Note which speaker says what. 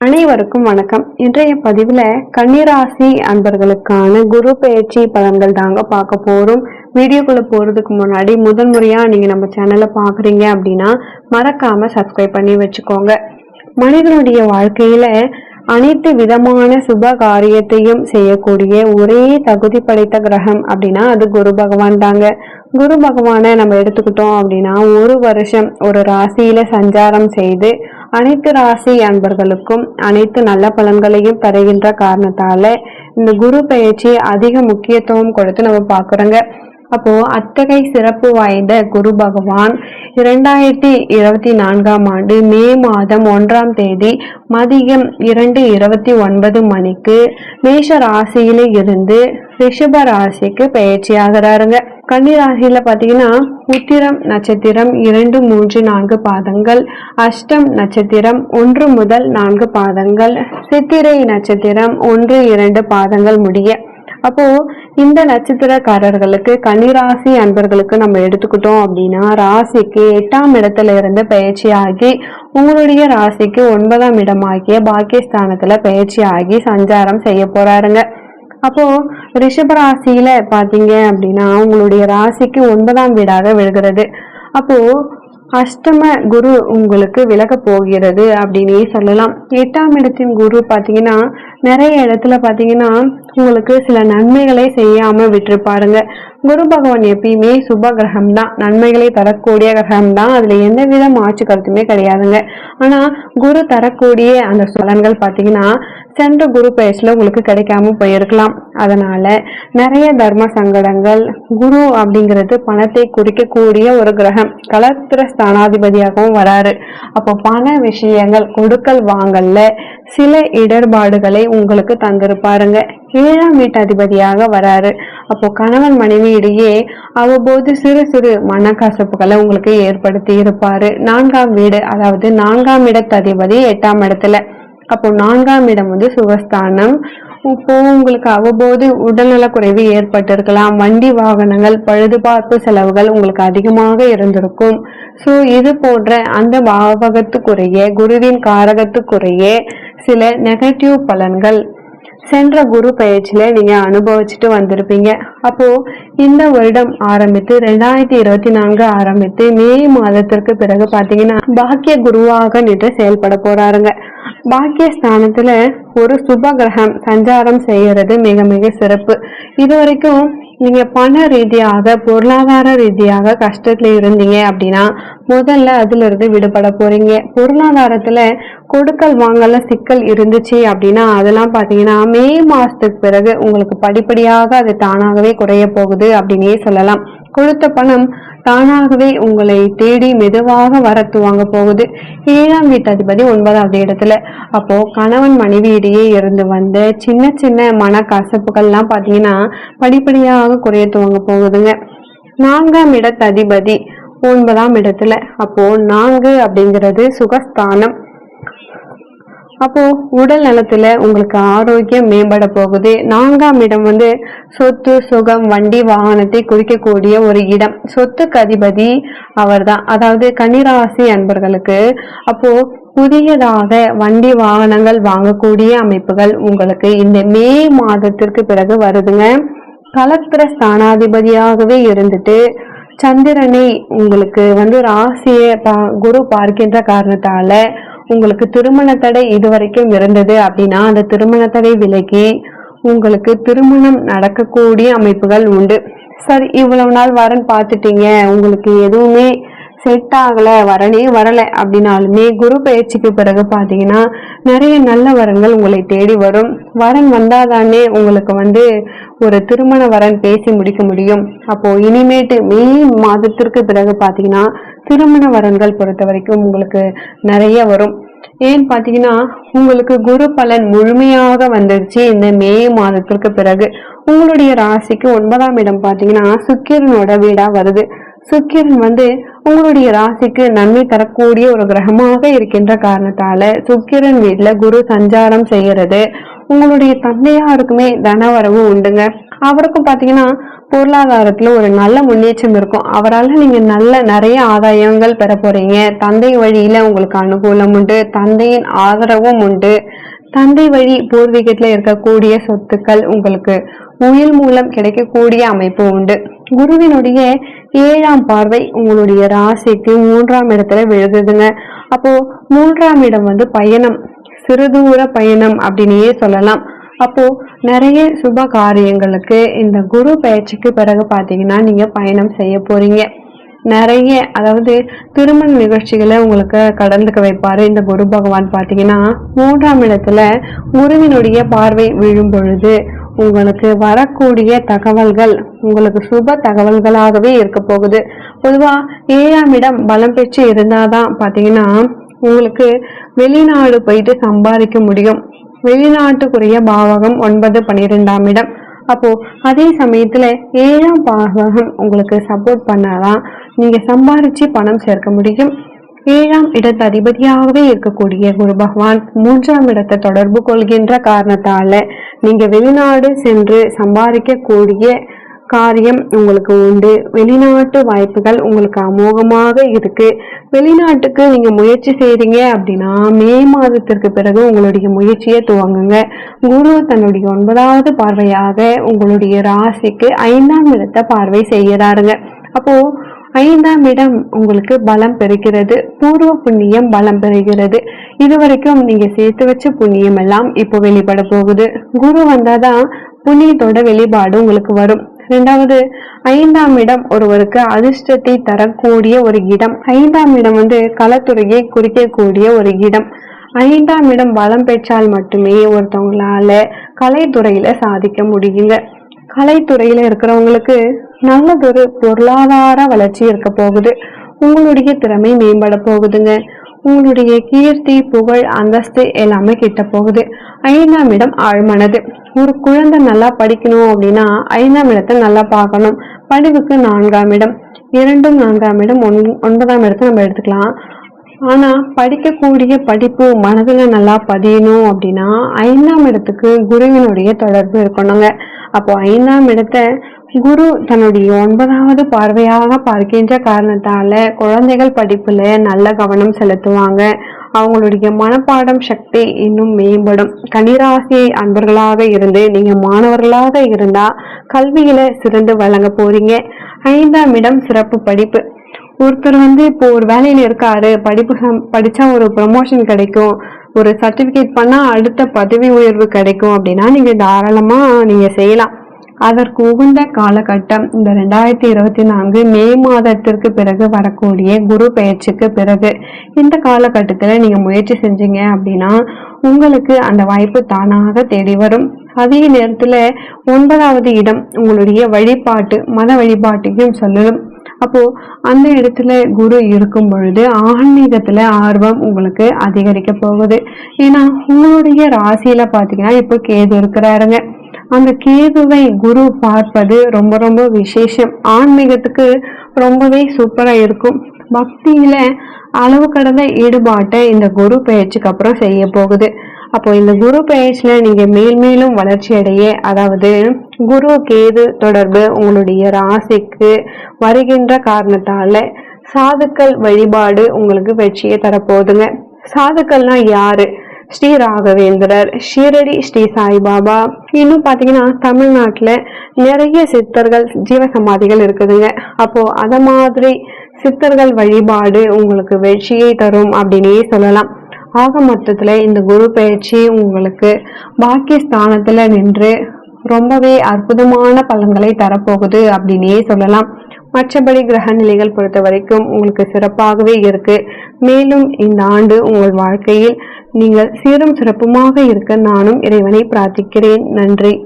Speaker 1: அனைவருக்கும் வணக்கம். இன்றைய பதிவுல கன்னிராசி அன்பர்களுக்கான குரு பயிற்சி பலன்கள் தாங்க பார்க்க போறோம். வீடியோக்குள்ள போறதுக்கு முன்னாடி முதல் முறையா நீங்க நம்ம சேனலை பாக்குறீங்க அப்படின்னா மறக்காம சப்ஸ்கிரைப் பண்ணி வச்சுக்கோங்க. மனிதனுடைய வாழ்க்கையில அனைத்து விதமான சுப காரியத்தையும் செய்யக்கூடிய ஒரே தகுதி படைத்த கிரகம் அப்படின்னா அது குரு பகவான் தாங்க. குரு பகவானை நம்ம எடுத்துக்கிட்டோம் அப்படின்னா ஒரு வருஷம் ஒரு ராசியில சஞ்சாரம் செய்து அனைத்து ராசி அன்பர்களுக்கும் அனைத்து நல்ல பலன்களையும் தருகின்ற காரணத்தால இந்த குரு பயிற்சி அதிக முக்கியத்துவம் கொடுத்து நம்ம பார்க்குறோங்க. அப்போ அத்தகைய சிறப்பு வாய்ந்த குரு பகவான் இரண்டாயிரத்தி இருபத்தி நான்காம் ஆண்டு மே மாதம் ஒன்றாம் தேதி மதியம் இரண்டு இருபத்தி ஒன்பது மணிக்கு மேஷ ராசியில இருந்து ரிஷப ராசிக்கு பயிற்சி ஆகிறாருங்க கன்னி பாத்தீங்கன்னா உத்திரம் நட்சத்திரம் இரண்டு மூன்று நான்கு பாதங்கள் அஷ்டம் நட்சத்திரம் ஒன்று முதல் நான்கு பாதங்கள் சித்திரை நட்சத்திரம் ஒன்று இரண்டு பாதங்கள் முடிய அப்போ இந்த நட்சத்திரக்காரர்களுக்கு கன்னிராசி அன்பர்களுக்கு நம்ம எடுத்துக்கிட்டோம் அப்படின்னா ராசிக்கு எட்டாம் இடத்துல இருந்து பயிற்சி ஆகி உங்களுடைய ராசிக்கு ஒன்பதாம் இடமாகிய பாக்கியஸ்தானத்துல பயிற்சி ஆகி சஞ்சாரம் செய்ய போறாருங்க. அப்போ ரிஷப ராசியில பாத்தீங்க அப்படின்னா உங்களுடைய ராசிக்கு ஒன்பதாம் வீடாக விழுகிறது. அப்போ அஷ்டம குரு உங்களுக்கு விலக போகிறது அப்படின்னே சொல்லலாம். எட்டாம் இடத்தின் குரு பாத்தீங்கன்னா நிறைய இடத்துல பாத்தீங்கன்னா உங்களுக்கு சில நன்மைகளை செய்யாம விட்டுருப்பாருங்க. குரு பகவான் எப்பயுமே சுப கிரகம் தான் நன்மைகளை தரக்கூடிய கிரகம் தான் அதுல எந்த வித மாற்று கருத்துமே கிடையாதுங்க. ஆனா குரு தரக்கூடிய அந்த சலன்கள் பாத்தீங்கன்னா சென்ற குரு பயிற்சியில உங்களுக்கு கிடைக்காம போயிருக்கலாம். அதனால நிறைய தர்ம சங்கடங்கள் குரு அப்படிங்கிறது பணத்தை குறிக்கக்கூடிய ஒரு கிரகம். கலத்திர ஸ்தானாதிபதியாகவும் வராரு. அப்போ பண விஷயங்கள் கொடுக்கல் வாங்கல்ல சில இடர்பாடுகளை உங்களுக்கு தந்திருப்பாருங்க. ஏழாம் வீட்டு அதிபதியாக வராரு. அப்போ கணவன் மனைவி இடையே அவ்வப்போது சிறு சிறு மனக்கசப்புகளை உங்களுக்கு ஏற்படுத்தி இருப்பாரு. நான்காம் வீடு அதாவது நான்காம் இடத்து அதிபதி எட்டாம் இடத்துல. அப்போ நான்காம் இடம் வந்து சுகஸ்தானம். இப்போ உங்களுக்கு அவ்வப்போது உடல்நல குறைவு ஏற்பட்டிருக்கலாம். வண்டி வாகனங்கள் பழுதுபார்ப்பு செலவுகள் உங்களுக்கு அதிகமாக இருந்திருக்கும். ஸோ இது போன்ற அந்த பாவகத்துக்குரிய குருவின் காரகத்துக்குரிய சில நெகட்டிவ் பலன்கள் சென்ற குரு பயிற்சியில நீங்க அனுபவிச்சுட்டு வந்திருப்பீங்க. அப்போ இந்த வருடம் ஆரம்பித்து ரெண்டாயிரத்தி இருபத்தி நான்கு ஆரம்பித்து மே மாதத்திற்கு பிறகு பாத்தீங்கன்னா பாக்கிய குருவாக நின்று செயல்பட போறாருங்க. பாக்கிய ஸ்தானத்துல ஒரு சுப கிரகம் சஞ்சாரம் செய்யறது மிக மிக சிறப்பு. இது வரைக்கும் நீங்க பண ரீதியாக பொருளாதார ரீதியாக கஷ்டத்துல இருந்தீங்க அப்படின்னா முதல்ல அதுல இருந்து விடுபட போறீங்க. பொருளாதாரத்துல கொடுக்கல் வாங்கல சிக்கல் இருந்துச்சு அப்படின்னா அதெல்லாம் பாத்தீங்கன்னா மே மாசத்துக்கு பிறகு உங்களுக்கு படிப்படியாக அது தானாகவே குறைய போகுது அப்படின்னே சொல்லலாம். கொடுத்த பணம் தானாகவே உங்களை தேடி மெதுவாக வர துவங்க போகுது. ஏழாம் வீட்டு அதிபதி ஒன்பதாவது இடத்துல. அப்போ கணவன் மனைவி இடையே இருந்து வந்த சின்ன சின்ன மன கசப்புகள்லாம் பார்த்தீங்கன்னா படிப்படியாக குறைய துவங்க போகுதுங்க. நான்காம் இடத்து அதிபதி ஒன்பதாம் இடத்துல. அப்போ நான்கு அப்படிங்கிறது சுகஸ்தானம். அப்போ உடல் நலத்துல உங்களுக்கு ஆரோக்கியம் மேம்பட போகுது. நான்காம் இடம் வந்து சொத்து சுகம் வண்டி வாகனத்தை குறிக்கக்கூடிய ஒரு இடம். சொத்துக்கு அதிபதி அவர்தான். அதாவது கன்னிராசி அன்பர்களுக்கு அப்போ புதியதாக வண்டி வாகனங்கள் வாங்கக்கூடிய அமைப்புகள் உங்களுக்கு இந்த மே மாதத்திற்கு பிறகு வருதுங்க. கலத்திர ஸ்தானாதிபதியாகவே இருந்துட்டு சந்திரனை உங்களுக்கு வந்து ராசியை பா- குரு பார்க்கின்ற காரணத்தால உங்களுக்கு திருமண தடை இதுவரைக்கும் இருந்தது அப்படின்னா அந்த திருமண தடை விலகி உங்களுக்கு திருமணம் நடக்கக்கூடிய அமைப்புகள் உண்டு. சரி இவ்வளவு நாள் வரன் பார்த்துட்டீங்க. உங்களுக்கு எதுவுமே செட் ஆகலை வரனே வரலை அப்படின்னாலுமே குரு பயிற்சிக்கு பிறகு பார்த்தீங்கன்னா நிறைய நல்ல வரன்கள் உங்களை தேடி வரும். வரன் வந்தாதானே உங்களுக்கு வந்து ஒரு திருமண வரன் பேசி முடிக்க முடியும். அப்போ இனிமேட்டு மே மாதத்திற்கு பிறகு பார்த்தீங்கன்னா திருமண வரன்கள் பொறுத்த வரைக்கும் உங்களுக்கு நிறைய வரும். ஏன்னு பாத்தீங்கன்னா உங்களுக்கு குரு பலன் முழுமையாக வந்துருச்சு இந்த மே மாதத்திற்கு பிறகு. உங்களுடைய ராசிக்கு ஒன்பதாம் இடம் பார்த்தீங்கன்னா சுக்கிரனோட வீடாக வருது. சுக்கிரன் வந்து உங்களுடைய ராசிக்கு நன்மை தரக்கூடிய ஒரு கிரகமாக இருக்கின்ற காரணத்தால சுக்கிரன் வீட்டில் குரு சஞ்சாரம் செய்யறது. உங்களுடைய தந்தையாருக்குமே தனவரவு உண்டுங்க. அவருக்கும் பார்த்தீங்கன்னா பொருளாதாரத்தில் ஒரு நல்ல முன்னேற்றம் இருக்கும். அவரால் நீங்கள் நல்ல நிறைய ஆதாயங்கள் பெற போகிறீங்க தந்தை வழியில் உங்களுக்கு அனுகூலம் உண்டு. தந்தையின் ஆதரவும் உண்டு. தந்தை வழி பூர்வீகத்தில் இருக்கக்கூடிய சொத்துக்கள் உங்களுக்கு உயில் மூலம் கிடைக்கக்கூடிய அமைப்பு உண்டு. குருவினுடைய ஏழாம் பார்வை உங்களுடைய ராசிக்கு மூன்றாம் இடத்துல விழுகுதுங்க அப்போ மூன்றாம் இடம் வந்து பயணம். சிறுதூர பயணம் அப்படின்னே சொல்லலாம். அப்போ நிறைய சுப காரியங்களுக்கு இந்த குரு பயிற்சிக்கு பிறகு பாத்தீங்கன்னா நீங்க பயணம் செய்ய போறீங்க. நிறைய அதாவது திருமண நிகழ்ச்சிகளை உங்களுக்கு கடந்துக்க வைப்பாரு இந்த குரு பகவான் பார்த்தீங்கன்னா மூன்றாம் இடத்துல குருவினுடைய பார்வை விழும் பொழுது உங்களுக்கு வரக்கூடிய தகவல்கள் உங்களுக்கு சுப தகவல்களாகவே இருக்க போகுது. பொதுவா ஏழாம் இடம் பலம் பெற்று இருந்தாதான் பாத்தீங்கன்னா உங்களுக்கு வெளிநாடு போயிட்டு சம்பாதிக்க முடியும். வெளிநாட்டுக்குரிய பாவகம் ஒன்பது பன்னிரெண்டாம் இடம். அப்போ அதே சமயத்துல ஏழாம் பாவகம் உங்களுக்கு சப்போர்ட் பண்ணாதான் நீங்க சம்பாரிச்சு பணம் சேர்க்க முடியும். ஏழாம் இடத்து அதிபதியாகவே இருக்கக்கூடிய குரு பகவான் மூன்றாம் இடத்தை தொடர்பு கொள்கின்ற காரணத்தால நீங்க வெளிநாடு சென்று சம்பாதிக்கக்கூடிய காரியம் உங்களுக்கு உண்டு. வெளிநாட்டு வாய்ப்புகள் உங்களுக்கு அமோகமாக இருக்கு. வெளிநாட்டுக்கு நீங்க முயற்சி செய்றீங்க அப்படின்னா மே மாதத்திற்கு பிறகு உங்களுடைய முயற்சியை துவங்குங்க. குரு தன்னுடைய ஒன்பதாவது பார்வையாக உங்களுடைய ராசிக்கு ஐந்தாம் இடத்தை பார்வை செய்கிறாருங்க. அப்போ ஐந்தாம் இடம் உங்களுக்கு பலம் பெறுகிறது. பூர்வ புண்ணியம் பலம் பெறுகிறது. இதுவரைக்கும் நீங்க சேர்த்து வச்ச புண்ணியம் எல்லாம் இப்போ வெளிப்பட போகுது. குரு வந்தாதான் புண்ணியத்தோட வெளிப்பாடு உங்களுக்கு வரும். ரெண்டாவது ஐந்தாம் இடம் ஒருவருக்கு அதிர்ஷ்டத்தை தரக்கூடிய ஒரு இடம். ஐந்தாம் இடம் வந்து கலத்துறையை குறிக்கக்கூடிய ஒரு இடம். ஐந்தாம் இடம் பலம் பெற்றால் மட்டுமே ஒருத்தவங்களால கலைத்துறையில சாதிக்க முடியுங்க. கலைத்துறையில இருக்கிறவங்களுக்கு நல்லதொரு பொருளாதார வளர்ச்சி இருக்க போகுது. உங்களுடைய திறமை மேம்பட போகுதுங்க. உங்களுடைய கீர்த்தி புகழ் அந்தஸ்து எல்லாமே கிட்ட போகுது. ஐந்தாம் இடம் ஆழ்மனது. ஒரு குழந்தை நல்லா படிக்கணும் அப்படின்னா ஐந்தாம் இடத்தை நல்லா பார்க்கணும். படிவுக்கு நான்காம் இடம். இரண்டும் நான்காம் இடம் ஒன் ஒன்பதாம் இடத்தை நம்ம எடுத்துக்கலாம். ஆனால் படிக்கக்கூடிய படிப்பு மனதில் நல்லா பதியணும் அப்படின்னா ஐந்தாம் இடத்துக்கு குருவினுடைய தொடர்பு இருக்கணுங்க. அப்போ ஐந்தாம் இடத்தை குரு தன்னுடைய ஒன்பதாவது பார்வையாக பார்க்கின்ற காரணத்தால குழந்தைகள் படிப்புல நல்ல கவனம் செலுத்துவாங்க. அவங்களுடைய மனப்பாடம் சக்தி இன்னும் மேம்படும். கனிராசி அன்பர்களாக இருந்து நீங்கள் மாணவர்களாக இருந்தால் கல்வியில் சிறந்து வழங்க போகிறீங்க ஐந்தாம் இடம் சிறப்பு படிப்பு. ஒருத்தர் வந்து இப்போ ஒரு வேலையில் இருக்காரு படிப்பு சம்- படித்தா ஒரு ப்ரமோஷன் கிடைக்கும். ஒரு சர்டிஃபிகேட் பண்ணால் அடுத்த பதவி உயர்வு கிடைக்கும் அப்படின்னா நீங்கள் தாராளமாக நீங்கள் செய்யலாம். அதற்கு உகந்த காலகட்டம் இந்த ரெண்டாயிரத்தி இருபத்தி நான்கு மே மாதத்திற்கு பிறகு வரக்கூடிய குரு பெயர்ச்சிக்கு பிறகு. இந்த காலகட்டத்தில் நீங்கள் முயற்சி செஞ்சீங்க அப்படின்னா உங்களுக்கு அந்த வாய்ப்பு தானாக தேடி வரும். அதே நேரத்தில் ஒன்பதாவது இடம் உங்களுடைய வழிபாட்டு மத வழிபாட்டையும் சொல்லணும் அப்போ அந்த இடத்துல குரு இருக்கும் பொழுது ஆன்மீகத்துல ஆர்வம் உங்களுக்கு அதிகரிக்க போகுது. ஏன்னா உங்களுடைய ராசியில பாத்தீங்கன்னா இப்போ கேது இருக்கிறாருங்க. அந்த கேதுவை குரு பார்ப்பது ரொம்ப ரொம்ப விசேஷம். ஆன்மீகத்துக்கு ரொம்பவே சூப்பராக இருக்கும். பக்தியில அளவு கடந்த ஈடுபாட்டை இந்த குரு பயிற்சிக்கு அப்புறம் செய்ய போகுது. அப்போ இந்த குரு பயிற்சியில நீங்க மேல் மேலும் வளர்ச்சி அடைய அதாவது குரு கேது தொடர்பு உங்களுடைய ராசிக்கு வருகின்ற காரணத்தால சாதுக்கள் வழிபாடு உங்களுக்கு வெற்றியை தரப்போகுதுங்க. சாதுக்கள்னா யாரு? ஸ்ரீ ராகவேந்திரர் ஷீரடி ஸ்ரீ சாய்பாபா இன்னும் பார்த்தீங்கன்னா தமிழ்நாட்டில் நிறைய சித்தர்கள் ஜீவசமாதிகள் இருக்குதுங்க. அப்போது அதை மாதிரி சித்தர்கள் வழிபாடு உங்களுக்கு வெற்றியை தரும் அப்படின்னே சொல்லலாம். ஆக மொத்தத்தில் இந்த குரு பயிற்சி உங்களுக்கு பாக்கியஸ்தானத்துல நின்று ரொம்பவே அற்புதமான பலன்களை தரப்போகுது அப்படின்னே சொல்லலாம். மற்றபடி கிரக நிலைகள் பொறுத்த வரைக்கும் உங்களுக்கு சிறப்பாகவே இருக்கு. மேலும் இந்த ஆண்டு உங்கள் வாழ்க்கையில் நீங்கள் சீரும் சிறப்புமாக இருக்க நானும் இறைவனை பிரார்த்திக்கிறேன். நன்றி.